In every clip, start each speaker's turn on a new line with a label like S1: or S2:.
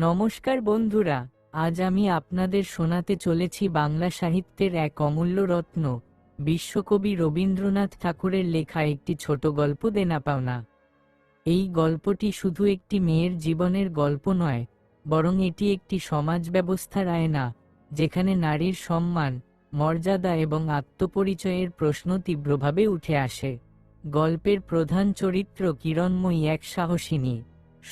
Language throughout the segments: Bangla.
S1: নমস্কার বন্ধুরা, আজ আমি আপনাদের শোনাতে চলেছি বাংলা সাহিত্যের এক অমূল্য রত্ন, বিশ্বকবি রবীন্দ্রনাথ ঠাকুরের লেখা একটি ছোট গল্প দেনা পাওনা এই গল্পটি শুধু একটি মেয়ের জীবনের গল্প নয়, বরং এটি একটি সমাজ ব্যবস্থার আয়না, যেখানে নারীর সম্মান, মর্যাদা এবং আত্মপরিচয়ের প্রশ্ন তীব্রভাবে উঠে আসে। গল্পের প্রধান চরিত্র কিরণময়ী এক সাহসিনী।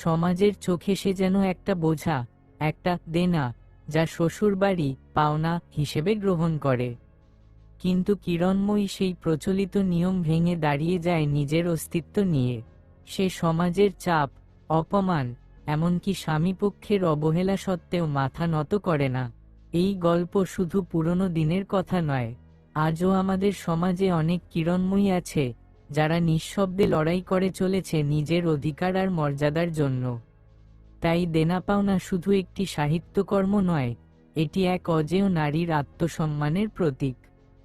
S1: সমাজের চোখে সে যেন একটা বোঝা, একটা দেনা, যা শ্বশুরবাড়ি পাওনা হিসেবে গ্রহণ করে। কিন্তু কিরণময়ী সেই প্রচলিত নিয়ম ভেঙে দাঁড়িয়ে যায় নিজের অস্তিত্ব নিয়ে। সে সমাজের চাপ, অপমান, এমনকি স্বামীপক্ষের অবহেলা সত্ত্বেও মাথা নত করে না। এই গল্প শুধু পুরনো দিনের কথা নয়, আজও আমাদের সমাজে অনেক কিরণময়ী আছে যারা নিঃশব্দে লড়াই করে চলেছে নিজের অধিকার আর মর্যাদার জন্য। তাই দেনা পাওনা শুধু একটি সাহিত্যকর্ম নয়, এটি এক অজেয় নারীর আত্মসম্মানের প্রতীক।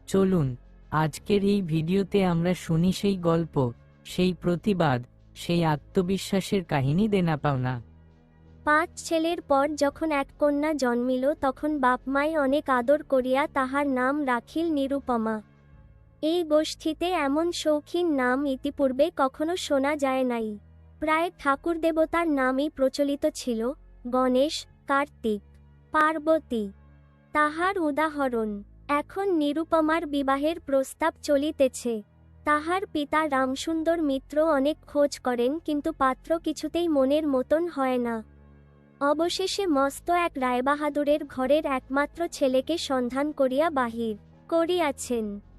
S1: চলুন, আজকের এই ভিডিওতে আমরা শুনি সেই গল্প, সেই প্রতিবাদ, সেই আত্মবিশ্বাসের কাহিনী দেনা পাওনা
S2: পাঁচ ছেলের পর যখন এক কন্যা জন্মিল, তখন বাপমাই অনেক আদর করিয়া তাহার নাম রাখিল নিরুপমা। এই গোষ্ঠীতে এমন শৌখিন নাম ইতিপূর্বে কখনো শোনা যায় নাই। প্রায় ঠাকুর দেবতার নামই প্রচলিত ছিল, গণেশ, কার্তিক, পার্বতী। তাহার উদাহরণ, এখন নিরুপমার বিবাহের প্রস্তাব চলিতেছে। তাহার পিতা রামসুন্দর মিত্র অনেক খোঁজ করেন, কিন্তু পাত্র কিছুতেই মনের মতন হয় না। অবশেষে মস্ত এক রায়বাহাদুরের ঘরের একমাত্র ছেলেকে সন্ধান করিয়া বাহির করিয়াছেন।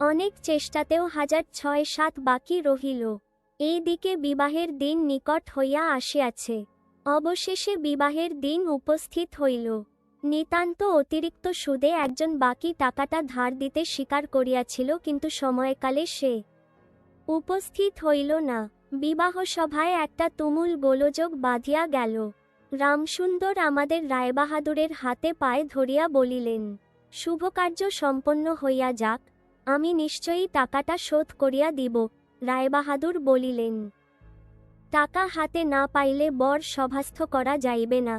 S2: অনেক চেষ্টাতেও হাজার ছয় সাত বাকি রহিল। এই দিকে বিবাহের দিন নিকট হইয়া আসিয়াছে। অবশেষে বিবাহের দিন উপস্থিত হইল। নিতান্ত অতিরিক্ত সুদে একজন বাকি টাকাটা ধার দিতে স্বীকার করিয়াছিল, কিন্তু সময়কালে সে উপস্থিত হইল না। বিবাহ সভায় একটা তুমুল গোলযোগ বাঁধিয়া গেল। রামসুন্দর আমাদের রায়বাহাদুরের হাতে পায়ে ধরিয়া বলিলেন, শুভকার্য সম্পন্ন হইয়া যাক। আমি নিশ্চয়ই টাকাটা শোধ করিয়া দিব, রায়বাহাদুর বলিলেন। টাকা হাতে না পাইলে বর সভাস্থ করা যাইবে না।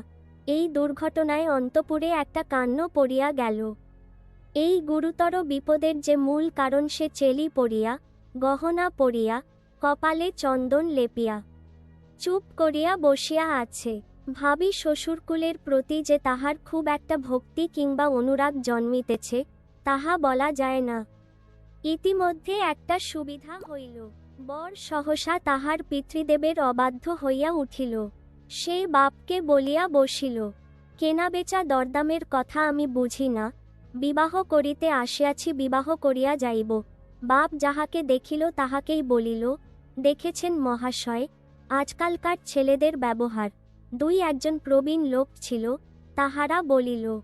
S2: এই দুর্ঘটনায় অন্তপুরে একটা কান্ন পড়িয়া গেল। এই গুরুতর বিপদের যে মূল কারণ সে চেলি পড়িয়া, গহনা পড়িয়া, কপালে চন্দন লেপিয়া। চুপ করিয়া বসিয়া আছে। ভাবি শ্বশুরকুলের প্রতি যে তাহার খুব একটা ভক্তি কিংবা অনুরাগ জন্মিতেছে, তাহা বলা যায় না। ইতিমধ্যে একটা সুবিধা হইল। বর সহসা তাহার পিতৃদেবের অবাধ্য হইয়া উঠিল। সে বাপকে বলিয়া বসিল কেনাবেচা দরদামের কথা আমি বুঝি না। বিবাহ করিতে আসিয়াছি, বিবাহ করিয়া যাইব। বাপ যাহাকে দেখিল তাহাকেই বলিল, দেখেছেন মহাশয়, আজকালকার ছেলেদের ব্যবহার। দুই একজন প্রবীণ লোক ছিল, তাহারা বলিল,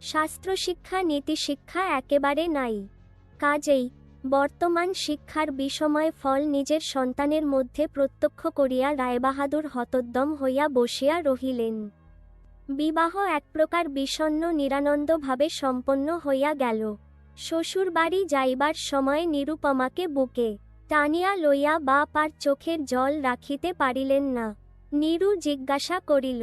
S2: শাস্ত্রশিক্ষা, নীতিশিক্ষা একেবারে নাই। কাজেই, বর্তমান শিক্ষার বিষময় ফল নিজের সন্তানের মধ্যে প্রত্যক্ষ করিয়া রায়বাহাদুর হতোদ্যম হইয়া বসিয়া রহিলেন। বিবাহ এক প্রকার বিষণ্ন নিরানন্দভাবে সম্পন্ন হইয়া গেল। শ্বশুরবাড়ি যাইবার সময় নিরুপমাকে বুকে টানিয়া লইয়া বা পার চোখের জল রাখিতে পারিলেন না। নিরু জিজ্ঞাসা করিল,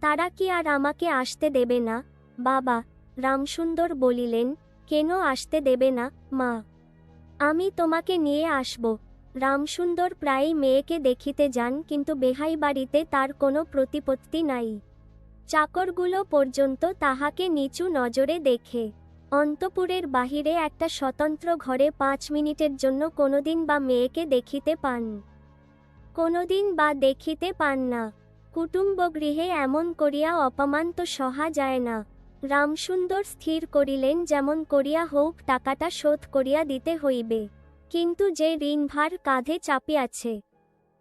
S2: তারা কি আর আমাকে আসতে দেবে না? বাবা, রামসুন্দর বলিলেন কেন আসতে দেবে না, মা? আমি তোমাকে নিয়ে আসব। রামসুন্দর প্রায়ই মেয়েকে দেখিতে যান, কিন্তু বেহাই বাড়িতে তার কোনো প্রতিপত্তি নাই। চাকরগুলো পর্যন্ত তাহাকে নিচু নজরে দেখে। অন্তপুরের বাহিরে একটা স্বতন্ত্র ঘরে পাঁচ মিনিটের জন্য কোনোদিন বা মেয়েকে দেখিতে পান। কোনোদিন বা দেখিতে পান না। কুটুম্ব গৃহে এমন করিয়া অপমান তো সহা যায় না। রামসুন্দর স্থির করিলেন যেমন করিয়া হোক টাকাটা শোধ করিয়া দিতে হইবে। কিন্তু যে ঋণভার কাঁধে চাপিয়াছে,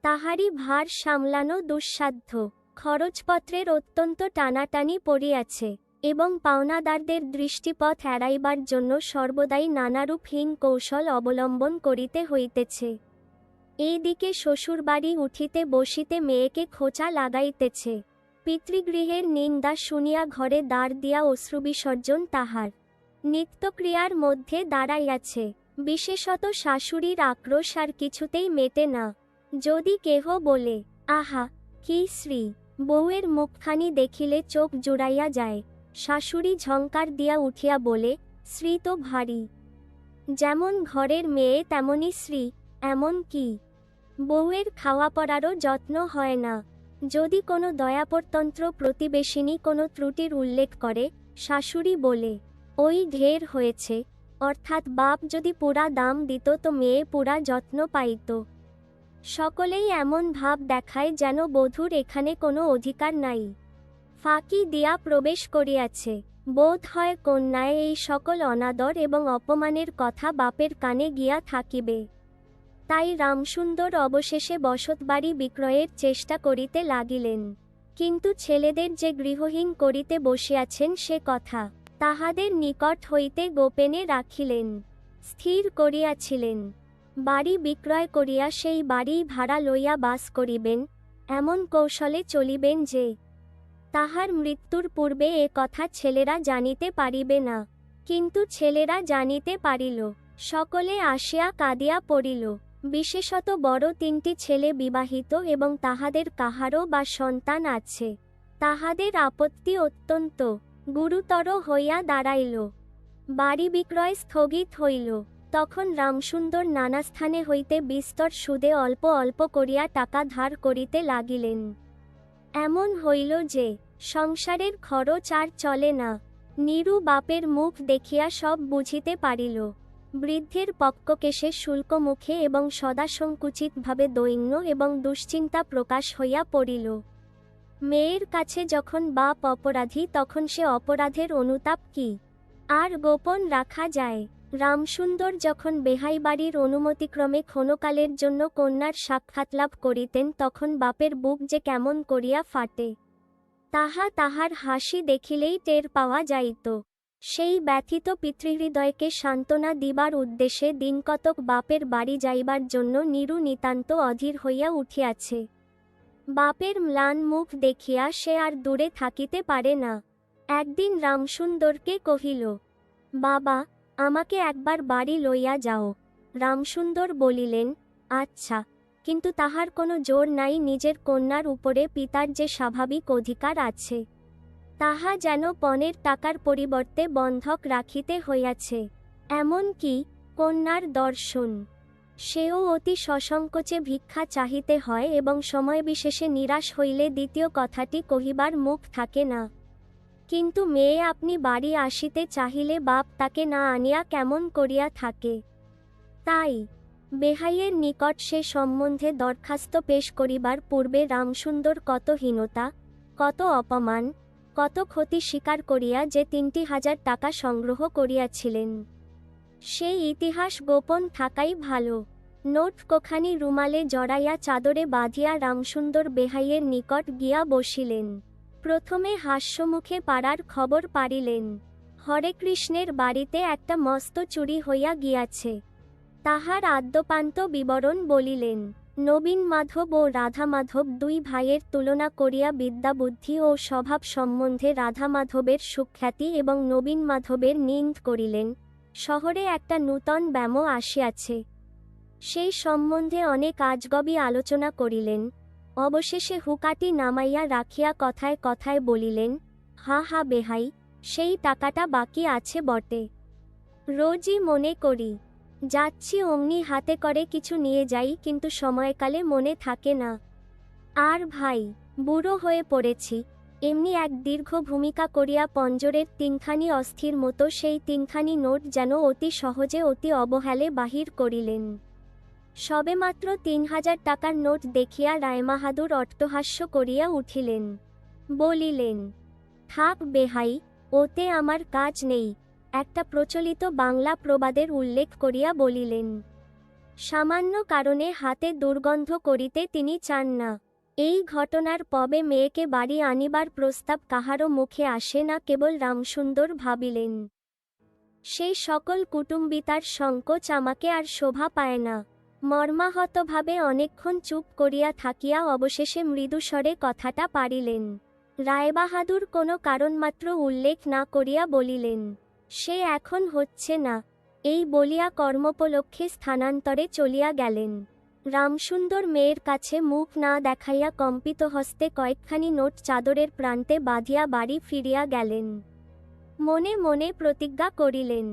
S2: তাহারই ভার সামলানো দুঃসাধ্য। খরচপত্রের অত্যন্ত টানাটানি পড়িয়াছে এবং পাওনাদারদের দৃষ্টিপথ এড়াইবার জন্য সর্বদাই নানারূপহীন কৌশল অবলম্বন করিতে হইতেছে। এইদিকে শ্বশুরবাড়ি উঠিতে বসিতে মেয়েকে খোঁচা লাগাইতেছে। পিতৃগৃহের নিন্দা শুনিয়া ঘরে দাঁড় দিয়া অশ্রুবিসর্জন তাহার। নিত্যক্রিয়ার মধ্যে দাঁড়াইয়াছে। বিশেষত শাশুড়ির আক্রোশ আর কিছুতেই মেটে না। যদি কেহ বলে, আহা, কি শ্রী বউয়ের মুখখানি দেখিলে চোখ জুড়াইয়া যায়। শাশুড়ি ঝঙ্কার দিয়া উঠিয়া বলে শ্রী তো ভারী। যেমন ঘরের মেয়ে, তেমনি শ্রী এমন কি? বউয়ের খাওয়া পড়ারও যত্ন হয় না। যদি কোনো দয়াপরতন্ত্র প্রতিবেশিনী কোনো ত্রুটির উল্লেখ করে, শাশুড়ি বলে, ওই ঢের হয়েছে, অর্থাৎ বাপ যদি পুরা দাম দিত তো মেয়ে পুরা যত্ন পাইত। সকলেই এমন ভাব দেখায় যেন বধূর এখানে কোনো অধিকার নাই। ফাঁকি দিয়া প্রবেশ করিয়াছে, বোধ হয় কন্যায় এই সকল অনাদর এবং অপমানের কথা বাপের কানে গিয়া থাকিবে। তাই রামসুন্দর অবশেষে বসতবাড়ি বিক্রয়ের চেষ্টা করিতে লাগিলেন। কিন্তু ছেলেদের যে গৃহহীন করিতে বসিয়াছেন সে কথা তাহাদের নিকট হইতে গোপেনে রাখিলেন, স্থির করিয়াছিলেন। বাড়ি বিক্রয় করিয়া সেই বাড়ি ভাড়া লইয়া বাস করিবেন, এমন কৌশলে চলিবেন যে তাহার মৃত্যুর পূর্বে এ কথা ছেলেরা জানিতে পারিবে না। কিন্তু ছেলেরা জানিতে পারিল, সকলে আসিয়া কাঁদিয়া পড়িল। বিশেষত বড় তিনটি ছেলে বিবাহিত এবং তাহাদের কাহারও বা সন্তান আছে। তাহাদের আপত্তি অত্যন্ত গুরুতর হইয়া দাঁড়াইল। বাড়ি বিক্রয় স্থগিত হইল। তখন রামসুন্দর নানা স্থানে হইতে বিস্তর সুদে অল্প অল্প করিয়া টাকা ধার করিতে লাগিলেন। এমন হইল যে, সংসারের খরচ আর চলে না। নিরু বাপের মুখ দেখিয়া সব বুঝিতে পারিল। বৃদ্ধের পক্ককেশে শুল্ক মুখে এবং সদা সংকুচিতভাবে দৈন্য এবং দুশ্চিন্তা প্রকাশ হইয়া পড়িল। মেয়ের কাছে যখন বাপ অপরাধী, তখন সে অপরাধের অনুতাপ কি? আর গোপন রাখা যায়? রামসুন্দর যখন বেহাই বাড়ির অনুমতিক্রমে ক্ষণকালের জন্য কন্যার সাক্ষাৎ লাভ করিতেন, তখন বাপের বুক যে কেমন করিয়া ফাটে, তাহা তাহার হাসি দেখিলেই টের পাওয়া যাইত। সেই ব্যথিত পিতৃহৃদয়কে সান্ত্বনা দিবার উদ্দেশ্যে দিনকতক বাপের বাড়ি যাইবার জন্য নিরু নিতান্ত অধীর হইয়া উঠিয়াছে। বাপের ম্লান মুখ দেখিয়া সে আর দূরে থাকিতে পারে না। একদিন রামসুন্দরকে কহিল, বাবা, আমাকে একবার বাড়ি লইয়া যাও। রামসুন্দর বলিলেন আচ্ছা কিন্তু তাহার কোনো জোর নাই নিজের কন্যার উপরে পিতার যে স্বাভাবিক অধিকার আছে। তাহা যেন পণের টাকার পরিবর্তে বন্ধক রাখিতে হইয়াছে। এমন কি কন্যার দর্শন, সেও অতি সসংকোচে ভিক্ষা চাহিতে হয় এবং সময় বিশেষে নিরাশ হইলে দ্বিতীয় কথাটি কহিবার মুখ থাকে না। কিন্তু মেয়ে আপনি বাড়ি আসিতে চাহিলে বাপ তাকে না আনিয়া কেমন করিয়া থাকে? তাই বেহাইয়ের নিকট সে সম্বন্ধে দরখাস্ত পেশ করিবার পূর্বে রামসুন্দর কত হীনতা, কত অপমান কত ক্ষতি স্বীকার করিয়া যে তিনটি হাজার টাকা সংগ্রহ করিয়াছিলেন। সেই ইতিহাস গোপন থাকাই ভালো। নোট কোখানি রুমালে জড়াইয়া চাদরে বাঁধিয়া রামসুন্দর বেহাইয়ের নিকট গিয়া বসিলেন। প্রথমে হাস্যমুখে পাড়ার খবর পারিলেন হরে কৃষ্ণের বাড়িতে একটা মস্ত চুরি হইয়া গিয়াছে। তাহার আদ্যপান্ত বিবরণ বলিলেন নবীন মাধব ও রাধা মাধব দুই ভাইয়ের তুলনা করিয়া বিদ্যাবুদ্ধি ও স্বভাব সম্বন্ধে রাধা মাধবের সুখ্যাতি এবং নবীন মাধবের নিন্দ করিলেন। শহরে একটা নূতন ব্যাম আসিয়াছে। সেই সম্বন্ধে অনেক আজগবি আলোচনা করিলেন। অবশেষে হুকাটি নামাইয়া রাখিয়া কথায় কথায় বলিলেন, হা হা, বেহাই, সেই টাকাটা বাকি আছে বটে। রোজই মনে করি যাচ্ছি অমনি হাতে করে কিছু নিয়ে যাই, কিন্তু সময়কালে মনে থাকে না। আর ভাই, বুড়ো হয়ে পড়েছি। এমনি এক দীর্ঘ ভূমিকা করিয়া পঞ্জরের তিনখানি অস্থির মতো সেই তিনখানি নোট যেন অতি সহজে অতি অবহেলে বাহির করিলেন। সবেমাত্র তিন হাজার টাকার নোট দেখিয়া রায়মাহাদুর অট্টহাস্য করিয়া উঠিলেন। বলিলেন, থাক বেহাই, ওতে আমার কাজ নেই। একটা প্রচলিত বাংলা প্রবাদের উল্লেখ করিয়া বলিলেন, সামান্য কারণে হাতে দুর্গন্ধ করিতে তিনি চান না। এই ঘটনার পবে মেয়েকে বাড়ি আনিবার প্রস্তাব কাহারও মুখে আসে না কেবল রামসুন্দর ভাবিলেন। সেই সকল কুটুম্বিতার সংকোচ আমাকে আর শোভা পায় না। মর্মাহতভাবে অনেকক্ষণ চুপ করিয়া থাকিয়া অবশেষে মৃদুস্বরে কথাটা পারিলেন। রায়বাহাদুর কোনো কারণমাত্র উল্লেখ না করিয়া বলিলেন সে এখন হচ্ছে না। এই বলিয়া কর্মোপলক্ষে স্থানান্তরে চলিয়া গেলেন। রামসুন্দর মেয়ের কাছে মুখ না দেখাইয়া কম্পিত হস্তে কয়েকখানি নোট চাদরের প্রান্তে বাঁধিয়া বাড়ি ফিরিয়া গেলেন। মনে মনে প্রতিজ্ঞা করিলেন,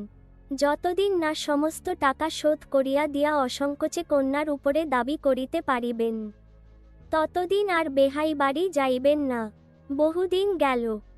S2: যতদিন না সমস্ত টাকা শোধ করিয়া দিয়া অসংকোচে কন্যার উপরে দাবি করিতে পারিবেন, ততদিন আর বেহাই বাড়ি যাইবেন না। বহুদিন গেল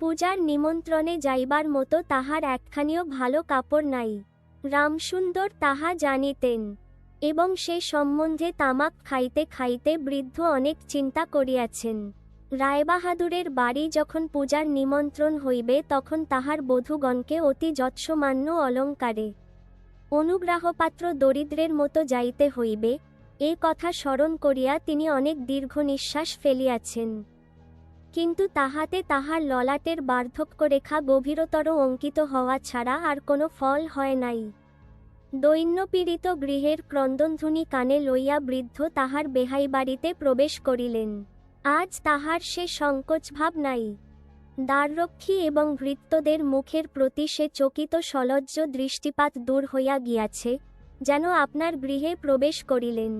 S2: পূজার নিমন্ত্রণে যাইবার মতো তাহার একখানিও ভালো কাপড় নাই। রামসুন্দর তাহা জানিতেন এবং সে সম্বন্ধে তামাক খাইতে খাইতে বৃদ্ধ অনেক চিন্তা করিয়াছেন। রায়বাহাদুরের বাড়ি যখন পূজার নিমন্ত্রণ হইবে তখন তাহার বধূগণকে অতি যৎসমান্য অলঙ্কারে অনুগ্রাহপাত্র দরিদ্রের মতো যাইতে হইবে, এ কথা স্মরণ করিয়া তিনি অনেক দীর্ঘ নিঃশ্বাস ফেলিয়াছেন। কিন্তু তাহাতে তাহার ললাটের বার্ধক্যরেখা গভীরতর অঙ্কিত হওয়া ছাড়া আর কোনো ফল হয় নাই। দৈন্যপীড়িত গৃহের ক্রন্দনধ্বনি কানে লইয়া বৃদ্ধ তাহার বেহাই বাড়িতে প্রবেশ করিলেন। আজ তাহার সে সংকোচভাব নাই। দ্বাররক্ষী এবং ভৃত্যদের মুখের প্রতি সে চকিত সলজ্জ দৃষ্টিপাত দূর হইয়া গিয়াছে, যেন আপনার গৃহে প্রবেশ করিলেন।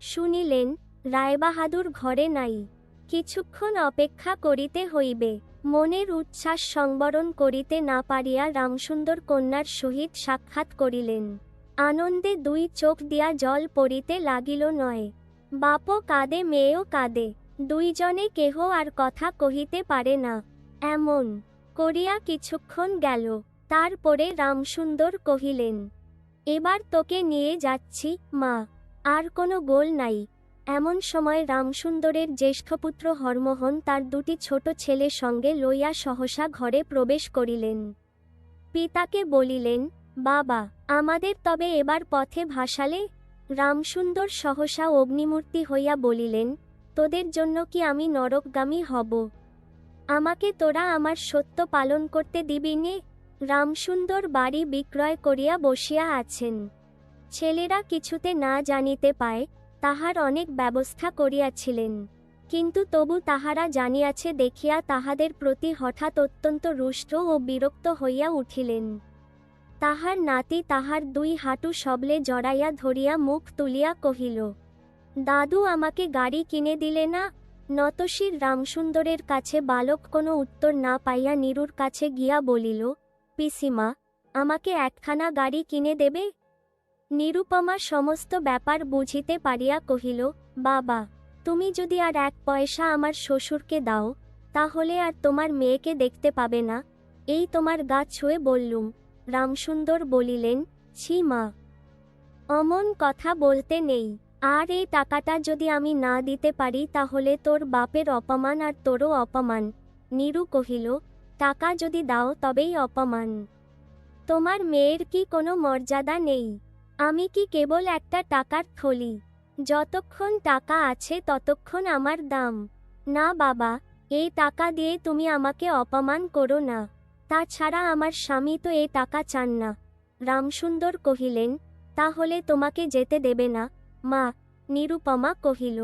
S2: শুনিলেন, রায়বাহাদুর ঘরে নাই। কিছুক্ষণ অপেক্ষা করিতে হইবে। মনের উচ্ছ্বাস সংবরণ করিতে না পারিয়া রামসুন্দর কন্যার সহিত সাক্ষাৎ করিলেন। আনন্দে দুই চোখ দিয়া জল পড়িতে লাগিল নয়। বাপও কাঁদে, মেয়েও কাঁদে। দুইজনে কেহ আর কথা কহিতে পারে না। এমন করিয়া কিছুক্ষণ গেল। তারপরে রামসুন্দর কহিলেন, এবার তোকে নিয়ে যাচ্ছি, মা। আর কোনো গোল নাই। এমন সময় রামসুন্দরের জ্যেষ্ঠপুত্র হরমোহন তার দুটি ছোট ছেলে সঙ্গে লইয়া সহসা ঘরে প্রবেশ করিলেন। পিতাকে বলিলেন, বাবা, আমাদের তবে এবার পথে ভাসালে? রামসুন্দর সহসা অগ্নিমূর্তি হইয়া বলিলেন, তোদের জন্য কি আমি নরকগামী হব? আমাকে তোরা আমার সত্য পালন করতে দিবি নে? রামসুন্দর বাড়ি বিক্রয় করিয়া বসিয়া আছেন। ছেলেরা কিছুতে না জানিতে পায় তাহার অনেক ব্যবস্থা করিয়াছিলেন। কিন্তু তবু তাহারা জানিয়াছে দেখিয়া তাহাদের প্রতি হঠাৎ অত্যন্ত রুষ্ট ও বিরক্ত হইয়া উঠিলেন। তাহার নাতি তাহার দুই হাঁটু সবলে জড়াইয়া ধরিয়া মুখ তুলিয়া কহিল, দাদু আমাকে গাড়ি কিনে দিলে না? নতশির রামসুন্দরের কাছে বালক কোনো উত্তর না পাইয়া নীরুর কাছে গিয়া বলিল, পিসিমা, আমাকে একখানা গাড়ি কিনে দেবে? নিরুপমা সমস্ত ব্যাপার বুঝিতে পারিয়া কহিল, বাবা, তুমি যদি আর এক পয়সা আমার শ্বশুরকে দাও, তাহলে আর তোমার মেয়েকে দেখতে পাবে না এই তোমার গা ছুঁয়ে বললুম। রামসুন্দর বলিলেন, ছি মা। অমন কথা বলতে নেই। আর এই টাকাটা যদি আমি না দিতে পারি, তাহলে তোর বাপের অপমান আর তোরও অপমান নীরু কহিল, টাকা যদি দাও, তবেই অপমান। তোমার মেয়ের কি কোনো মর্যাদা নেই? আমি কি কেবল একটা টাকার থলি? যতক্ষণ টাকা আছে ততক্ষণ আমার দাম। না বাবা, এই টাকা দিয়ে তুমি আমাকে অপমান করো না। তাছাড়া আমার স্বামী তো এ টাকা চান না। রামসুন্দর কহিলেন, তাহলে তোমাকে যেতে দেবে না? মা, নিরুপমা কহিল,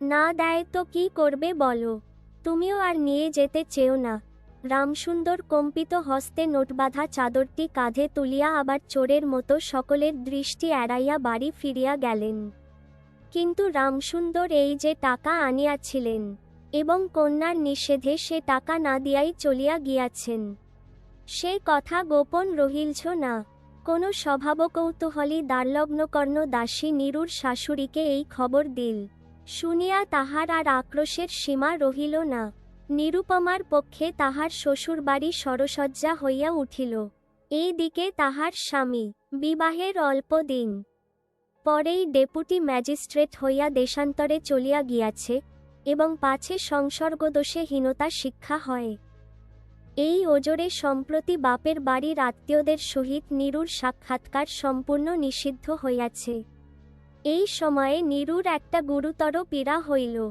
S2: না দেয় তো কি করবে বলো? তুমিও আর নিয়ে যেতে চেও না। রামসুন্দর কম্পিত হস্তে নোটবাঁধা চাদরটি কাঁধে তুলিয়া আবার চোরের মতো সকলের দৃষ্টি এড়াইয়া বাড়ি ফিরিয়া গেলেন। কিন্তু রামসুন্দর এই যে টাকা আনিয়াছিলেন এবং কন্যার নিষেধে সে টাকা না দিয়াই চলিয়া গিয়াছেন। সে কথা গোপন রহিলছ না। কোনো স্বভাবকৌতূহলী দ্বারলগ্নকর্ণ দাসী নিরুর শাশুড়িকে এই খবর দিল। শুনিয়া তাহার আর আক্রোশের সীমা রহিল না। নিরুপমার পক্ষে তাহার শ্বশুরবাড়ি সরসজ্জা হইয়া উঠিল। এই দিকে তাহার স্বামী, বিবাহের অল্প দিন। পরেই ডেপুটি ম্যাজিস্ট্রেট হইয়া দেশান্তরে চলিয়া গিয়াছে এবং পাছে সংসর্গদোষে হীনতা শিক্ষা হয়। এই ওজরে সম্প্রতি বাপের বাড়ির আত্মীয়দের সহিত নিরুর সাক্ষাৎকার সম্পূর্ণ নিষিদ্ধ হইয়াছে। এই সময়ে নীরুর একটা গুরুতর পীড়া হইল।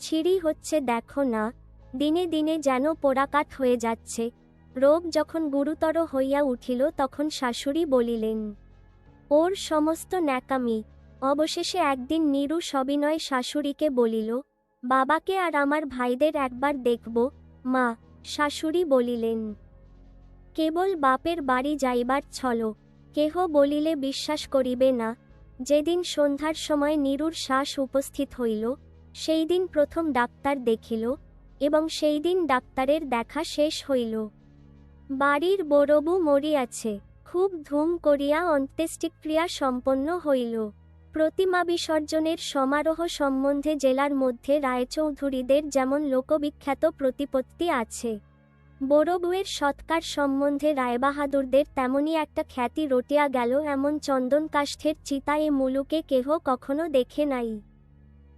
S2: ছিঁড়ি হচ্ছে দেখো না, দিনে দিনে যেন পোড়াকাঠ হয়ে যাচ্ছে। রোগ যখন গুরুতর হইয়া উঠিল তখন শাশুড়ি বলিলেন, ওর সমস্ত ন্যাকামি। অবশেষে একদিন নীরু সবিনয় শাশুড়িকে বলিল, বাবাকে আর আমার ভাইদের একবার দেখব। মা, শাশুড়ি বলিলেন, কেবল বাপের বাড়ি যাইবার ছল। কেহ বলিলে বিশ্বাস করিবে না। যেদিন সন্ধ্যার সময় নীরুর শ্বাস উপস্থিত হইল সেই দিন প্রথম ডাক্তার দেখিল এবং সেই দিন ডাক্তারের দেখা শেষ হইল। বাড়ির বড়বু মরিয়াছে, খুব ধুম করিয়া অন্ত্যেষ্টিক্রিয়া সম্পন্ন হইল। প্রতিমা বিসর্জনের সমারোহ সম্বন্ধে জেলার মধ্যে রায়চৌধুরীদের যেমন লোকবিখ্যাত প্রতিপত্তি আছে। বড়বুয়ের সৎকার সম্বন্ধে রায়বাহাদুরদের তেমনই একটা খ্যাতি রটিয়া গেল এমন চন্দন কাষ্ঠের চিতা এ মুলুকে কেহ কখনো দেখে নাই।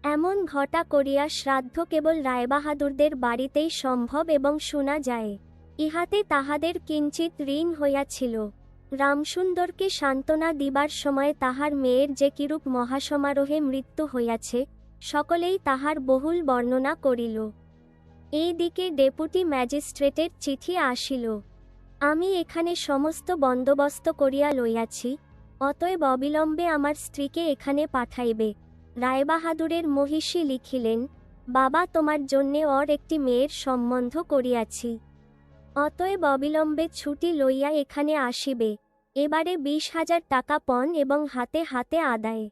S2: এমন ঘটা করিয়া শ্রাদ্ধ কেবল রায়বাহাদুরদের বাড়িতেই সম্ভব এবং শোনা যায়। ইহাতে তাহাদের কিঞ্চিত ঋণ হইয়াছিল। রামসুন্দরকে সান্ত্বনা দিবার সময় তাহার মেয়ের যে কিরূপ মহাসমারোহে মৃত্যু হইয়াছে, সকলেই তাহার বহুল বর্ণনা করিল। এই দিকে ডেপুটি ম্যাজিস্ট্রেটের চিঠি আসিল। আমি এখানে সমস্ত বন্দোবস্ত করিয়া লইয়াছি, অতএব অবিলম্বে আমার স্ত্রীকে এখানে পাঠাইবে। রায়বাহাদুরের মহিষী লিখিলেন, বাবা, তোমার জন্যে অর একটি মেয়ের সম্বন্ধ করিয়াছি। অতএব অবিলম্বে ছুটি লইয়া এখানে আসিবে। এবারে বিশ হাজার টাকা পণ এবং হাতে হাতে আদায়।